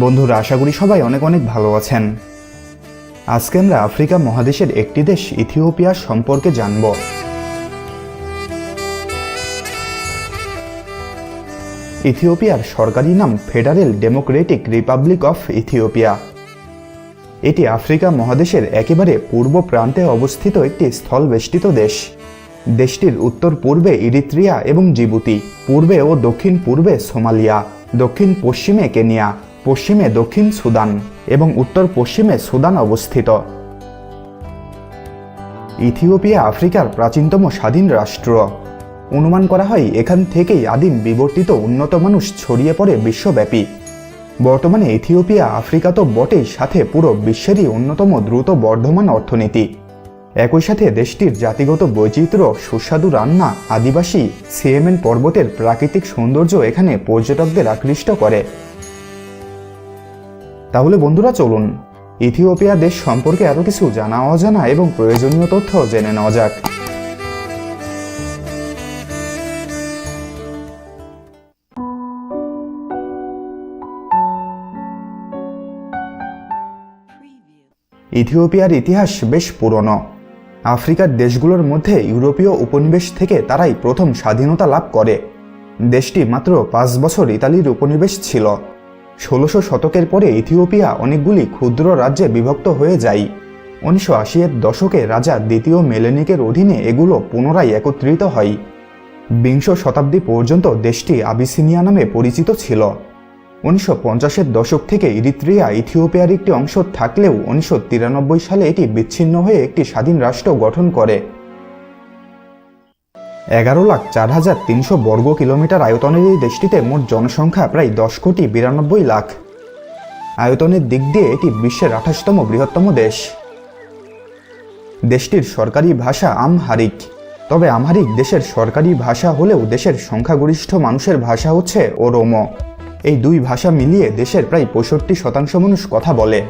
বন্ধুরা, আশা করি সবাই অনেক অনেক ভালো আছেন। আজকে আমরা আফ্রিকা মহাদেশের একটি দেশ, ইথিওপিয়া সম্পর্কে জানব। ইথিওপিয়ার সরকারি নাম federal democratic republic of Ethiopia. এটি আফ্রিকা মহাদেশের একেবারে পূর্ব প্রান্তে অবস্থিত একটি স্থলবেষ্টিত দেশ। দেশটির উত্তর পূর্বে ইরিত্রিয়া এবং জিবুতি, পূর্বে ও দক্ষিণ পূর্বে সোমালিয়া, দক্ষিণ পশ্চিমে কেনিয়া। পশ্চিমে দক্ষিণ সুদান এবং উত্তর পশ্চিমে সুদান অবস্থিত। ইথিওপিয়া আফ্রিকার প্রাচীনতম স্বাধীন রাষ্ট্র। অনুমান করা হয়, এখান থেকেই আদিম বিবর্তিত উন্নত মানুষ ছড়িয়ে পড়ে বিশ্বব্যাপী। বর্তমানে ইথিওপিয়া আফ্রিকা তো বটেই, সাথে পুরো বিশ্বেরই অন্যতম দ্রুত বর্ধমান অর্থনীতি। একই সাথে দেশটির জাতিগত বৈচিত্র্য, সুস্বাদু রান্না, আদিবাসী সিএমএন পর্বতের প্রাকৃতিক সৌন্দর্য এখানে পর্যটকদের আকৃষ্ট করে। তাহলে বন্ধুরা চলুন। ইথিওপিয়া দেশ সম্পর্কে আরও কিছু জানা অজানা এবং প্রয়োজনীয় তথ্য জেনে নেওয়া যাক। ইথিওপিয়ার ইতিহাস বেশ পুরনো। আফ্রিকার দেশগুলোর মধ্যে ইউরোপীয় উপনিবেশ থেকে তারাই প্রথম স্বাধীনতা লাভ করে। দেশটি মাত্র পাঁচ বছর ইতালির উপনিবেশ ছিল। ষোলোশো শতকের পরে ইথিওপিয়া অনেকগুলি ক্ষুদ্র রাজ্যে বিভক্ত হয়ে যায়। উনিশশো আশির দশকে রাজা দ্বিতীয় মেলেনিকের অধীনে এগুলো পুনরায় একত্রিত হয়। বিংশ শতাব্দী পর্যন্ত দেশটি আবিসিনিয়া নামে পরিচিত ছিল। উনিশশো পঞ্চাশের দশক থেকে ইরিত্রিয়া ইথিওপিয়ার একটি অংশ থাকলেও উনিশশো তিরানব্বই সালে এটি বিচ্ছিন্ন হয়ে একটি স্বাধীন রাষ্ট্র গঠন করে। এগারো লাখ চার হাজার তিনশো বর্গ কিলোমিটার আয়তনের এই দেশটিতে মোট জনসংখ্যা প্রায় দশ কোটি বিরানব্বই লাখ। আয়তনের দিক দিয়ে এটি বিশ্বের আঠাশতম বৃহত্তম দেশ। দেশটির সরকারি ভাষা আমহারিক। তবে আমহারিক দেশের সরকারি ভাষা হলেও দেশের সংখ্যাগরিষ্ঠ মানুষের ভাষা হচ্ছে ওরোমো। এই দুই ভাষা মিলিয়ে দেশের প্রায় পঁয়ষট্টি শতাংশ মানুষ কথা বলে।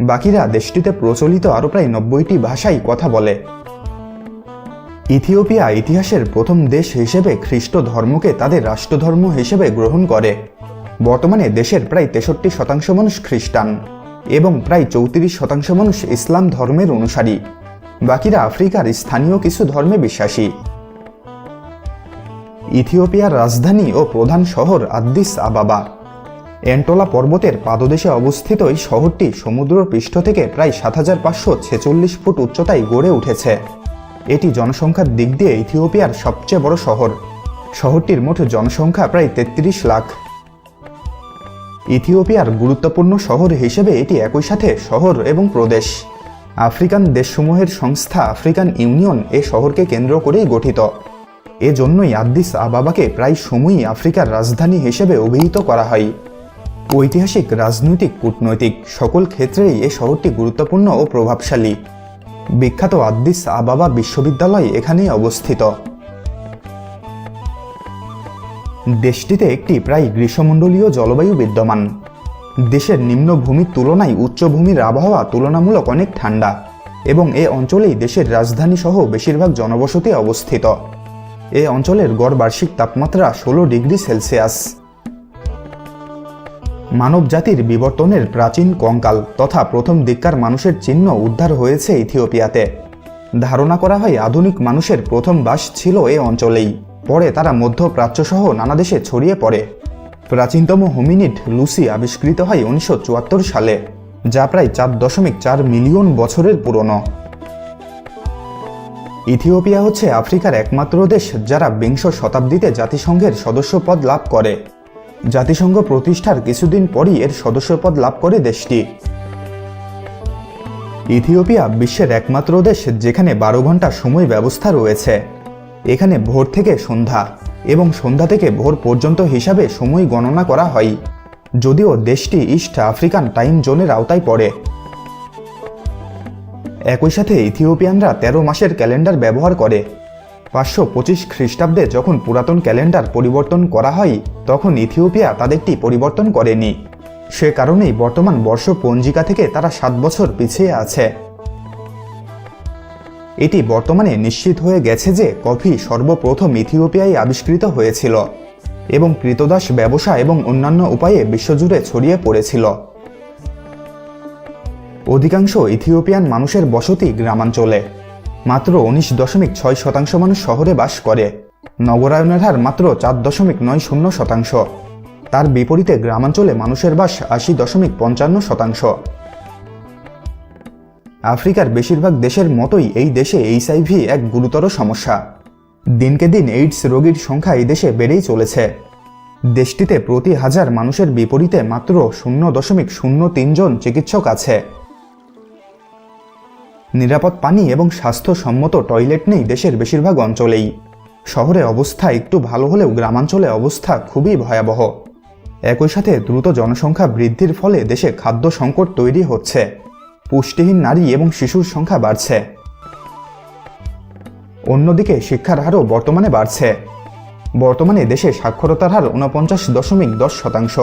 বাকিরা দেশটিতে প্রচলিত আরও প্রায় নব্বইটি ভাষাই কথা বলে। ইথিওপিয়া ইতিহাসের প্রথম দেশ হিসেবে খ্রিস্ট ধর্মকে তাদের রাষ্ট্রধর্ম হিসেবে গ্রহণ করে। বর্তমানে দেশের প্রায় তেষট্টি শতাংশ মানুষ খ্রিস্টান এবং প্রায় চৌত্রিশ শতাংশ মানুষ ইসলাম ধর্মের অনুসারী। বাকিরা আফ্রিকার স্থানীয় কিছু ধর্মে বিশ্বাসী। ইথিওপিয়ার রাজধানী ও প্রধান শহর আদ্দিস আবাবা। এন্টোলা পর্বতের পাদদেশে অবস্থিত এই শহরটি সমুদ্র পৃষ্ঠ থেকে প্রায় সাত হাজার পাঁচশো ছেচল্লিশ ফুট উচ্চতায় গড়ে উঠেছে। এটি জনসংখ্যার দিক দিয়ে ইথিওপিয়ার সবচেয়ে বড় শহর। শহরটির মোট জনসংখ্যা প্রায় তেত্রিশ লাখ। ইথিওপিয়ার গুরুত্বপূর্ণ শহর হিসেবে এটি একই সাথে শহর এবং প্রদেশ। আফ্রিকান দেশসমূহের সংস্থা আফ্রিকান ইউনিয়ন এ শহরকে কেন্দ্র করেই গঠিত। এজন্যই আদ্দিস আবাবাকে প্রায় সময়ই আফ্রিকার রাজধানী হিসেবে অভিহিত করা হয়। ঐতিহাসিক, রাজনৈতিক, কূটনৈতিক সকল ক্ষেত্রেই এ শহরটি গুরুত্বপূর্ণ ও প্রভাবশালী। বিখ্যাত আদ্দিস আবাবা বিশ্ববিদ্যালয় এখানেই অবস্থিত। দেশটিতে একটি প্রায় গ্রীষ্মমণ্ডলীয় জলবায়ু বিদ্যমান। দেশের নিম্নভূমির তুলনায় উচ্চভূমির আবহাওয়া তুলনামূলক অনেক ঠান্ডা এবং এ অঞ্চলেই দেশের রাজধানী সহ বেশিরভাগ জনবসতি অবস্থিত। এ অঞ্চলের গড় বার্ষিক তাপমাত্রা ষোলো ডিগ্রি সেলসিয়াস। মানব জাতির বিবর্তনের প্রাচীন কঙ্কাল তথা প্রথম দিককার মানুষের চিহ্ন উদ্ধার হয়েছে ইথিওপিয়াতে। ধারণা করা হয় আধুনিক মানুষের প্রথম বাস ছিল এ অঞ্চলেই। পরে তারা মধ্যপ্রাচ্য সহ নানা দেশে ছড়িয়ে পড়ে। প্রাচীনতম হোমিনিড লুসি আবিষ্কৃত হয় উনিশশো চুয়াত্তর সালে, যা প্রায় চার দশমিক চার মিলিয়ন বছরের পুরনো। ইথিওপিয়া হচ্ছে আফ্রিকার একমাত্র দেশ যারা বিংশ শতাব্দীতে জাতিসংঘের সদস্যপদ লাভ করে। জাতিসংঘ প্রতিষ্ঠার কিছুদিন পরই এর সদস্যপদ লাভ করে দেশটি। ইথিওপিয়া বিশ্বের একমাত্র দেশ যেখানে বারো ঘণ্টা সময় ব্যবস্থা রয়েছে। এখানে ভোর থেকে সন্ধ্যা এবং সন্ধ্যা থেকে ভোর পর্যন্ত হিসাবে সময় গণনা করা হয়। যদিও দেশটি ইস্ট আফ্রিকান টাইম জোনের আওতায় পড়ে। একই সাথে ইথিওপিয়ানরা তেরো মাসের ক্যালেন্ডার ব্যবহার করে। পাঁচশো পঁচিশ খ্রিস্টাব্দে যখন পুরাতন ক্যালেন্ডার পরিবর্তন করা হয়, তখন ইথিওপিয়া তাদেরটি পরিবর্তন করেনি। সে কারণেই বর্তমান বর্ষ পঞ্জিকা থেকে তারা সাত বছর পিছিয়ে আছে। এটি বর্তমানে নিশ্চিত হয়ে গেছে যে কফি সর্বপ্রথম ইথিওপিয়ায় আবিষ্কৃত হয়েছিল এবং কৃতদাস ব্যবসা এবং অন্যান্য উপায়ে বিশ্বজুড়ে ছড়িয়ে পড়েছিল। অধিকাংশ ইথিওপিয়ান মানুষের বসতি গ্রামাঞ্চলে। মাত্র উনিশ দশমিক ছয় শতাংশ মানুষ শহরে বাস করে। নগরায়নের হার মাত্র চার দশমিক নয় শূন্য শতাংশ। তার বিপরীতে গ্রামাঞ্চলে মানুষের বাস আশি দশমিক পঞ্চান্ন শতাংশ। আফ্রিকার বেশিরভাগ দেশের মতোই এই দেশে এইচআইভি এক গুরুতর সমস্যা। দিনকে দিন এইডস রোগীর সংখ্যা এই দেশে বেড়েই চলেছে। দেশটিতে প্রতি হাজার মানুষের বিপরীতে মাত্র শূন্য দশমিক শূন্য তিনজন চিকিৎসক আছে। নিরাপদ পানি এবং স্বাস্থ্যসম্মত টয়লেট নেই দেশের বেশিরভাগ অঞ্চলেই। শহরে অবস্থা একটু ভালো হলেও গ্রামাঞ্চলে অবস্থা খুবই ভয়াবহ। একই সাথে দ্রুত জনসংখ্যা বৃদ্ধির ফলে দেশে খাদ্য সংকট তৈরি হচ্ছে। পুষ্টিহীন নারী এবং শিশুর সংখ্যা বাড়ছে। অন্যদিকে শিক্ষার হারও বর্তমানে বাড়ছে। বর্তমানে দেশে সাক্ষরতার হার উনপঞ্চাশ দশমিক দশ শতাংশ।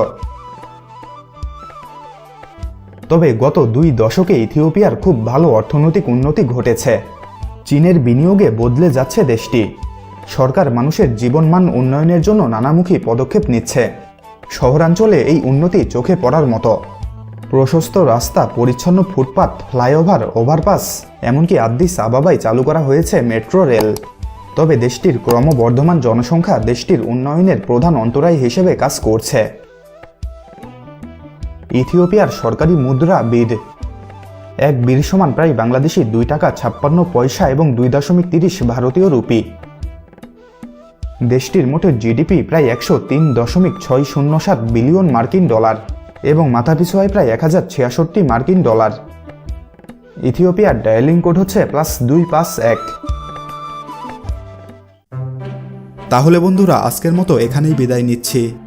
তবে গত দুই দশকে ইথিওপিয়ার খুব ভালো অর্থনৈতিক উন্নতি ঘটেছে। চীনের বিনিয়োগে বদলে যাচ্ছে দেশটি। সরকার মানুষের জীবনমান উন্নয়নের জন্য নানামুখী পদক্ষেপ নিচ্ছে। শহরাঞ্চলে এই উন্নতি চোখে পড়ার মতো। প্রশস্ত রাস্তা, পরিচ্ছন্ন ফুটপাত, ফ্লাইওভার, ওভারপাস, এমনকি আদ্দিস আবাবায় চালু করা হয়েছে মেট্রো রেল। তবে দেশটির ক্রমবর্ধমান জনসংখ্যা দেশটির উন্নয়নের প্রধান অন্তরায় হিসেবে কাজ করছে। ইথিওপিয়ার সরকারি মুদ্রা বিড। এক বীর সমান প্রায় বাংলাদেশি দুই টাকা ছাপ্পান্ন পয়সা এবং দুই দশমিক তিরিশ ভারতীয় রুপি। দেশটির মোট জিডিপি প্রায় একশো তিন দশমিক ছয় শূন্য সাত বিলিয়ন মার্কিন ডলার এবং মাথাপিছু আয় প্রায় এক হাজার ছিয়াষট্টি মার্কিন ডলার। ইথিওপিয়ার ডায়ালিং কোড হচ্ছে প্লাস দুই পাঁচ এক। তাহলে বন্ধুরা, আজকের মতো এখানেই বিদায় নিচ্ছি।